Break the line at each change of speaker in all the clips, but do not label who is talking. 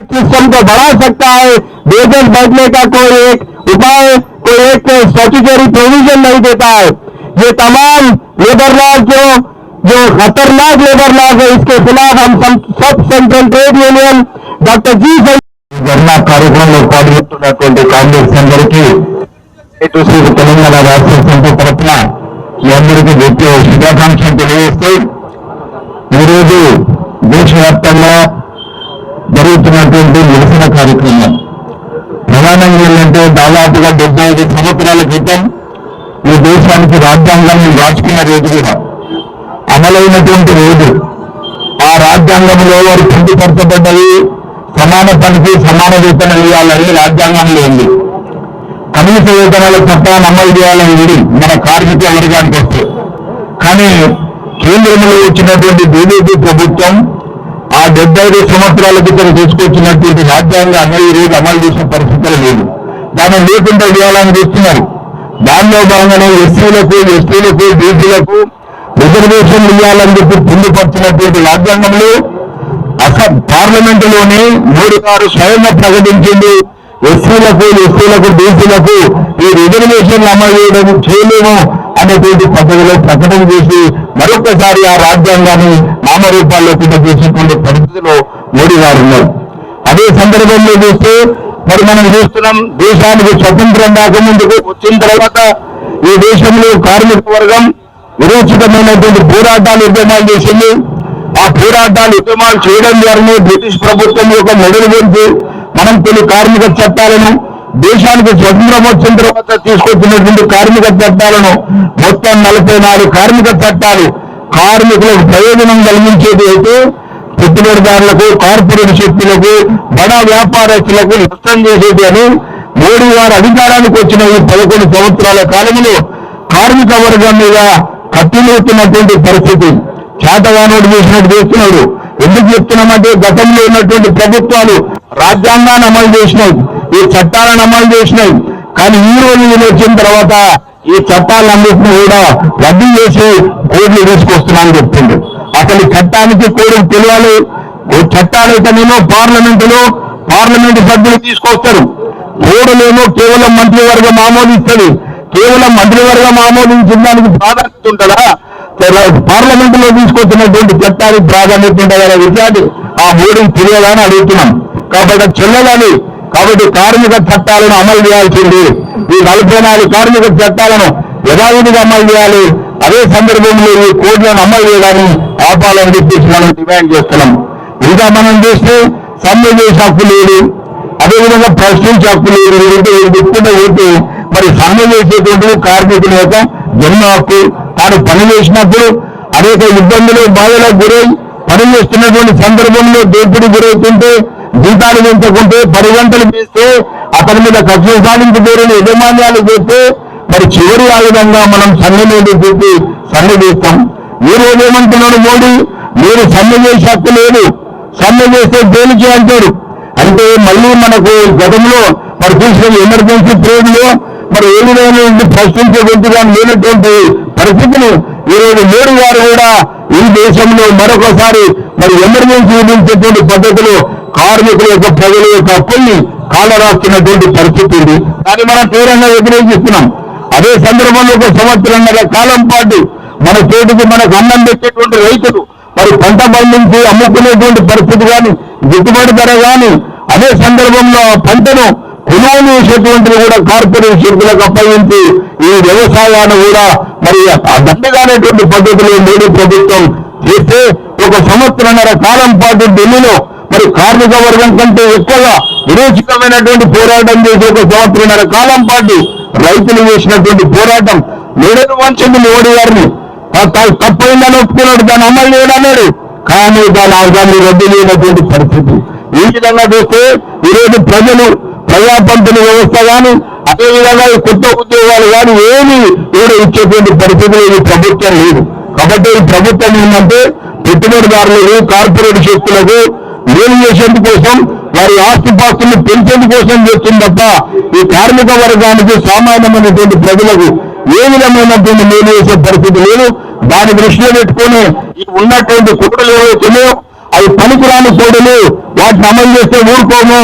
System को बढ़ा सकता है? बेजस बैठने का कोई एक उपाय कोई एक स्टेचुटरी प्रोविज़न नहीं देता है। ये तमाम लेबर लॉज जो जो खतरनाक लेबर लॉज है इसके खिलाफ हम सब central trade union doctor ji ధర్నా కార్యక్రమంలో పాల్గొంటున్నటువంటి కాంగ్రెస్ అందరికీ ఏటూసీ తెలంగాణ రాష్ట్ర సమితి తరఫున మీ అందరికీ వ్యక్తి శుభాకాంక్షలు తెలియజేస్తూ ఈరోజు దేశవ్యాప్తంగా జరుగుతున్నటువంటి నిరసన కార్యక్రమం. ప్రధానంగా ఏంటంటే దాదాపుగా డెబ్బై ఐదు సంవత్సరాల క్రితం ఈ దేశానికి రాజ్యాంగాన్ని రాసుకున్న రోజు కూడా అమలైనటువంటి రోజు. ఆ రాజ్యాంగంలో వారు పొందుపరచబడ్డది సమాన పనికి సమాన వేతనం ఇవ్వాలని రాజ్యాంగంలో ఉంది. కనీస వేతనాల చట్టాన్ని అమలు చేయాలని ఉంది మన కార్మిక వర్గానికి వస్తే. కానీ కేంద్రంలో వచ్చినటువంటి బీజేపీ ప్రభుత్వం ఆ డెబ్బై ఐదు సంవత్సరాల క్రితం తీసుకొచ్చినటువంటి రాజ్యాంగాన్ని ఈ రోజు అమలు చేసిన పరిస్థితులు లేదు దాన్ని లేకుండా చేయాలని చూస్తున్నారు. దానిలో భాగంగానే ఎస్సీలకు ఎస్టీలకు బీసీలకు రిజర్వేషన్లు ఇవ్వాలని చెప్పి పొందుపరిచినటువంటి రాజ్యాంగంలో అసలు పార్లమెంటులోనే మోడీ గారు స్వయంగా ప్రకటించింది. ఎస్సీలకు ఎస్టీలకు బీసీలకు ఈ రిజర్వేషన్లు అమలు చేయడం చేయలేము అనేటువంటి పద్ధతిలో ప్రకటన చేసి మరొకసారి ఆ రాజ్యాంగాన్ని నామరూపాల్లో కింద చేసినటువంటి పరిస్థితిలో మోడీ గారు ఉన్నారు. అదే సందర్భంలో చూస్తే మరి మనం చూస్తున్నాం దేశానికి స్వతంత్రం రాకముందుకు వచ్చిన తర్వాత ఈ దేశంలో కార్మిక వర్గం విరోచితమైనటువంటి పోరాటాలు ఉద్యమాలు చేసింది. ఆ పోరాటాలు ఉద్యమాలు చేయడం ద్వారానే బ్రిటిష్ ప్రభుత్వం యొక్క మొదలు గురించి మనం కొన్ని కార్మిక చట్టాలను దేశానికి స్వతంత్రం వచ్చిన తర్వాత తీసుకొచ్చినటువంటి కార్మిక చట్టాలను మొత్తం నలభై నాలుగు కార్మిక చట్టాలు కార్మికులకు ప్రయోజనం కలిగించేది అయితే పెట్టుబడిదారులకు కార్పొరేట్ శక్తులకు బడా వ్యాపారస్తులకు నష్టం చేసేది అని మోడీ గారు అధికారానికి వచ్చిన ఈ పదకొండు సంవత్సరాల కాలంలో కార్మిక వర్గం మీద కత్తిలేస్తున్నటువంటి పరిస్థితి. చేతగానోడు చేసినట్టు చేస్తున్నాడు. ఎందుకు చెప్తున్నామంటే గతంలో ఉన్నటువంటి ప్రభుత్వాలు రాజ్యాంగాన్ని అమలు చేసినాయి ఈ చట్టాలను అమలు చేసినాయి. కానీ ఈ రోజు నేను వచ్చిన తర్వాత ఈ చట్టాలన్నింటినీ కూడా రద్దు చేసి కోర్టులు తీసుకొస్తున్నానని చెప్తుంది అసలు ఈ చట్టానికి కోర్టు తెలియాలి. ఓ చట్టాలైతేనేమో పార్లమెంటులో పార్లమెంట్ సభ్యులు తీసుకొస్తారు. కోడలేమో కేవలం మంత్రివర్గం ఆమోదిస్తుంది. కేవలం మంత్రివర్గం ఆమోదించిన దానికి ప్రాధాన్యత ఉంటుందా? పార్లమెంట్లో తీసుకొచ్చినటువంటి చట్టానికి ప్రాధాన్యత ఉంటుందనే విషయాన్ని ఆ మోడీకి తెలియదని అడుగుతున్నాం. కాబట్టి చెల్లెలని కాబట్టి కార్మిక చట్టాలను అమలు చేయాల్సింది. ఈ నలభై నాలుగు కార్మిక చట్టాలను యథావిధిగా అమలు చేయాలి. అదే సందర్భంలో ఈ కోడ్లను అమలు చేయడాన్ని ఆపాలని చెప్పేసి మనం డిమాండ్ చేస్తున్నాం. ఇంకా మనం చూస్తే సమ్మె చేసే హక్కు లేదు. అదేవిధంగా ప్రశ్నించే హక్కు లేదు. అంటే చెప్తుంటే మరి సమ్మె చేసేటువంటి కార్మికుల యొక్క జన్మ హక్కు వారు పని చేసినప్పుడు అనేక ఇబ్బందులు బాధలకు గురై పని చేస్తున్నటువంటి సందర్భంలో దోపిడీ గురవుతుంటే జీతాలు పెంచకుంటే పది గంటలు వేస్తే అతని మీద కక్ష సాధించి యజమాన్యాలు చేస్తే మరి చివరి ఆయుధంగా మనం సమ్మె మీద చూసి సమ్మె చేస్తాం. మీరు ఏమంటున్నాడు మోడీ? మీరు సమ్మె చేసే హక్కు లేదు. సమ్మె చేస్తే దేనికి అంటారు అంటే మళ్ళీ మనకు గతంలో మరి చూసిన ఎమర్జెన్సీ పీరియడ్లో మరి ఏ విధమైన ప్రశ్నించే లేనటువంటి పరిస్థితిని ఈరోజు మోడీ గారు కూడా ఈ దేశంలో మరొకసారి మరి ఎమర్జెన్సీ విధించేటువంటి పద్ధతిలో కార్మికుల యొక్క ప్రజల యొక్క హక్కుల్ని కాలరాస్తున్నటువంటి పరిస్థితి ఉంది దాన్ని మనం తీవ్రంగా వ్యతిరేకిస్తున్నాం. అదే సందర్భంలో ఒక సంవత్సరంన్నర కాలం పాటు మన చేతికి మనకు అన్నం పెట్టేటువంటి రైతులు మరి పంట పండించి అమ్ముకునేటువంటి పరిస్థితి కానీ గిట్టుబాటు ధర కానీ అదే సందర్భంలో ఆ పంటను కొనుగోలు కూడా కార్పొరేట్ శక్తులకు అప్పగించి ఈ వ్యవసాయాన్ని కూడా మరి ఆ పద్ధతిలో మోడీ ప్రభుత్వం చేస్తే ఒక సంవత్సరన్నర కాలం పాటు ఢిల్లీలో మరి కార్మిక వర్గం కంటే ఎక్కువగా విరోచితమైనటువంటి పోరాటం చేసి ఒక సంవత్సరన్నర కాలం పాటు రైతులు చేసినటువంటి పోరాటం లేడని వంచింది మోడీ గారిని తప్పైందని ఒప్పుకున్నాడు దాన్ని అమలు చేయడన్నాడు కానీ దాని దాన్ని రద్దు చేయనటువంటి పరిస్థితి. ఈ విధంగా చూస్తే ఈరోజు ప్రజలు ప్రజాపంతుల వ్యవస్థ కానీ అదేవిధంగా ఈ కొత్త ఉద్యోగాలు కానీ ఏమి కూడా ఇచ్చేటువంటి పరిస్థితి ఈ ప్రభుత్వం లేదు. కాబట్టి ఈ ప్రభుత్వం ఏంటంటే పెట్టుబడిదారులకు కార్పొరేట్ శక్తులకు మేలు చేసేందుకోసం వారి ఆస్తిపాస్తులను పెంచేందుకోసం చేస్తుంది తప్ప ఈ కార్మిక వర్గానికి సామాన్యమైనటువంటి ప్రజలకు ఏ విధమైనటువంటి మేలు చేసే పరిస్థితి లేదు. దాన్ని దృష్టిలో పెట్టుకొని ఈ ఉన్నటువంటి కుట్రలు ఏవైతున్నాయో అవి పనికిరాని కోడలు వాటిని అమలు చేస్తే ఊరుకోము.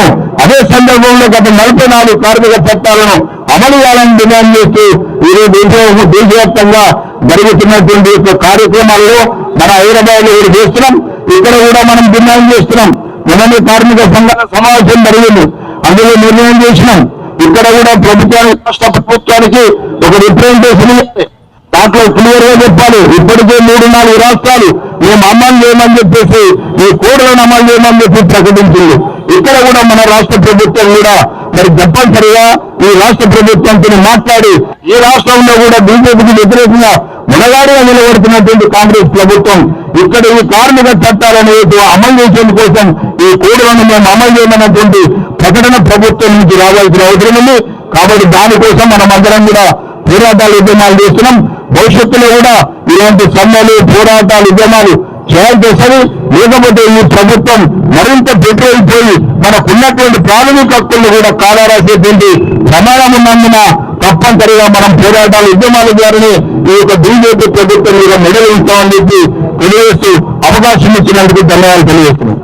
అదే సందర్భంలో గత నలభై నాలుగు కార్మిక చట్టాలను అమలు చేయాలని డిమాండ్ చేస్తూ ఈరోజు దేశ దేశవ్యాప్తంగా జరుగుతున్నటువంటి యొక్క కార్యక్రమాల్లో మన హైదరాబాద్లో కూడా చేస్తున్నాం. ఇక్కడ కూడా మనం డిమాండ్ చేస్తున్నాం. మొన్ననే కార్మిక సంఘాల సమావేశం జరిగింది. అందులో నిర్ణయం చేసినాం. ఇక్కడ కూడా ప్రభుత్వానికి రాష్ట్ర ప్రభుత్వానికి ఒక రిప్రజెంటేషన్ దాంట్లో క్లియర్గా చెప్పాలి. ఇప్పటికే మూడు నాలుగు రాష్ట్రాలు మేము అమలు చేయమని చెప్పేసి ఈ కోడ్లను అమలు చేయమని చెప్పి ప్రకటించింది. ఇక్కడ కూడా మన రాష్ట్ర ప్రభుత్వం కూడా మరి తప్పనిసరిగా ఈ రాష్ట్ర ప్రభుత్వంతో మాట్లాడి ఈ రాష్ట్రంలో కూడా బీజేపీకి వ్యతిరేకంగా మునగాడిగా నిలబడుతున్నటువంటి కాంగ్రెస్ ప్రభుత్వం ఇక్కడ ఈ కార్మిక చట్టాలను అమలు చేసేందుకోసం ఈ కోడులను మేము అమలు చేయమన్నటువంటి ప్రకటన ప్రభుత్వం నుంచి రావాల్సిన అవసరం ఉంది. కాబట్టి దానికోసం మనం అందరం కూడా పోరాటాలు ఉద్యమాలు చేస్తున్నాం. భవిష్యత్తులో కూడా ఇలాంటి సమ్మెలు పోరాటాలు ఉద్యమాలు చేయాల్సి వస్తుంది లేకపోతే ఈ ప్రభుత్వం మరింత పెట్టుకెళ్ళిపోయి మనకున్నటువంటి ప్రాథమిక హక్కులను కూడా కాలారాసేటువంటి ప్రమాదం ఉన్నందున తప్పనిసరిగా మనం పోరాటాలు ఉద్యమాల ద్వారానే ఈ యొక్క బీజేపీ ప్రభుత్వం మీద మెడలు ఇస్తామని చెప్పి తెలియజేస్తూ అవకాశం ఇచ్చినందుకు ధన్యవాదాలు తెలియజేస్తున్నాం